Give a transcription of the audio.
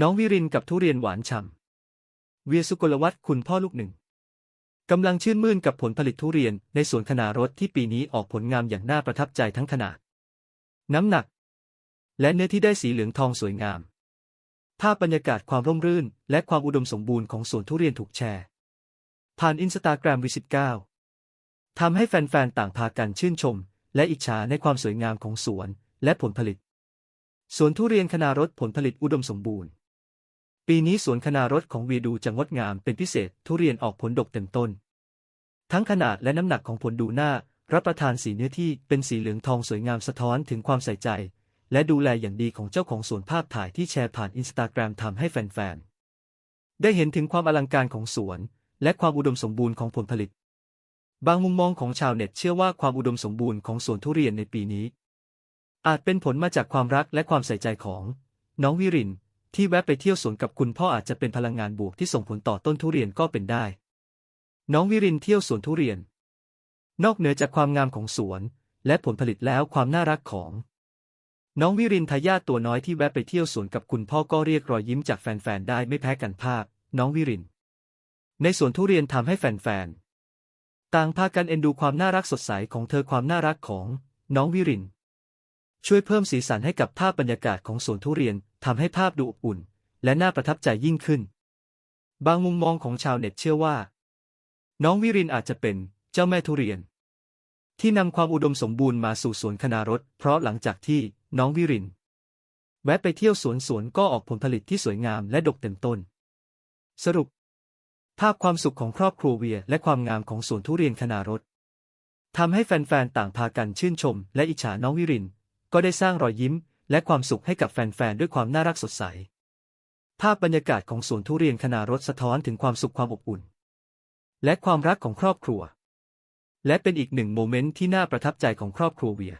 น้องวิรินกับทุเรียนหวานฉ่ำเวียสุกลวัฒคุณพ่อลูกหนึ่งกำลังชื่นมื่นกับผลผลิตทุเรียนในสวนคณารถที่ปีนี้ออกผลงามอย่างน่าประทับใจทั้งขนาด น้ำหนัก และเนื้อที่ได้สีเหลืองทองสวยงาม ภาพบรรยากาศความร่มรื่น และความอุดมสมบูรณ์ของสวนทุเรียนถูกแชร์ ผ่านอินสตาแกรมวิสิบเก้าทำให้แฟนๆ ต่างพากันชื่นชม และอิจฉาในความสวยงามของสวนและผลผลิต สวนทุเรียนคณารถผลผลิตอุดมสมบูรณ์ ปีนี้สวนคณารถของวีดูจะงดงามเป็นพิเศษทุเรียนออกผลดกเต็มต้น ทั้งขนาดและน้ำหนักของผลดูหน้ารับประทานสีเนื้อที่เป็นสีเหลืองทองสวยงามสะท้อนถึงความใส่ใจ และดูแลอย่างดีของเจ้าของสวนภาพถ่ายที่แชร์ผ่านอินสตาแกรมทำให้แฟนๆ ได้เห็นถึงความอลังการของสวน และความอุดมสมบูรณ์ของผลผลิต บางมุมมองของชาวเน็ตเชื่อว่าความอุดมสมบูรณ์ของสวนทุเรียนในปีนี้ อาจเป็นผลมาจากความรักและความใส่ใจของ น้องวิริน ที่แวะไปเที่ยวสวนกับคุณพ่ออาจจะเป็นพลังงานบวกที่ส่งผลต่อต้นทุเรียนก็เป็นได้ น้องวิรินเที่ยวสวนทุเรียน นอกเหนือจากความงามของสวน และผลผลิตแล้วความน่ารักของ น้องวิรินทายาทตัวน้อยที่แวะไปเที่ยวสวนกับคุณพ่อก็เรียกรอยยิ้มจากแฟนๆได้ไม่แพ้กันภาพ น้องวิริน ในสวนทุเรียนทำให้แฟนๆต่างพากันเอ็นดูความน่ารักสดใสของเธอความน่ารักของ น้องวิริน ช่วยเพิ่มสีสันให้กับภาพบรรยากาศของสวนทุเรียน ทำให้ภาพดูอบอุ่น และน่าประทับใจยิ่งขึ้น บางมุมมองของชาวเน็ตเชื่อว่า น้องวิรินอาจจะเป็นเจ้าแม่ทุเรียน ที่นำความอุดมสมบูรณ์มาสู่สวนคณารถ เพราะหลังจากที่น้องวิริน แวะไปเที่ยวสวนสวนก็ออกผลผลิตที่สวยงามและดกเต็มต้น สรุป ภาพความสุขของครอบครัวเวียและความงามของสวนทุเรียนคณารถทำให้แฟนๆ ต่างพากันชื่นชม และอิจฉาน้องวิริน ก็ได้สร้างรอยยิ้ม และความสุขให้กับแฟนๆ ด้วยความน่ารักสดใส ภาพบรรยากาศของสวนทุเรียนคณารถสะท้อนถึงความสุขความอบอุ่น และความรักของครอบครัว และเป็นอีกหนึ่งโมเมนต์ที่น่าประทับใจของครอบครัวเวีย